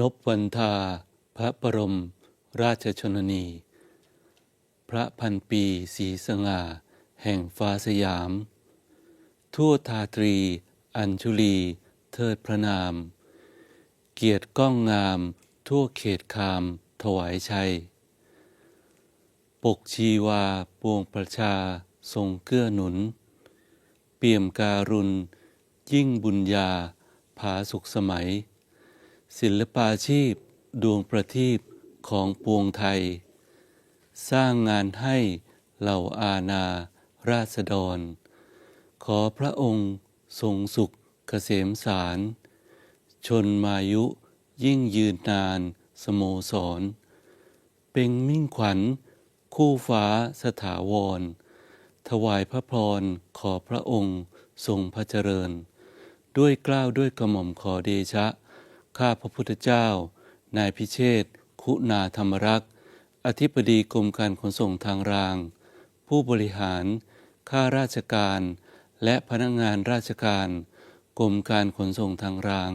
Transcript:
นบวันทา พระบรม ราชชนนี พระพันปีสีสง่า แห่งฟ้าสยาม ทั่วทาตรี อัญชุลี เทิดพระนาม เกียรติก้องงาม ทั่วเขตคาม ถวายชัย ปกชีวาปวงประชา ทรงเกื้อหนุน เปี่ยมการุณ ยิ่งบุญญา ผาสุขสมัย ศิลปาชีพ ดวงประทีปของปวงไทย สร้างงานให้เหล่าอาณาราษฎร ขอพระองค์ทรงสุขเกษมสาร ชนมายุยิ่งยืนนานสโมสร เป็นมิ่งขวัญ คู่ฟ้าสถาวร ถวายพระพรขอพระองค์ทรงพระเจริญ ด้วยกล้าวด้วยกระหม่อมขอเดชะ ข้าพระพุทธเจ้า นายพิเชษคุณาธรรมรักษ์อธิบดีกรมการขนส่งทางราง ผู้บริหาร ข้าราชการ และพนักงานราชการ กรมการขนส่งทางราง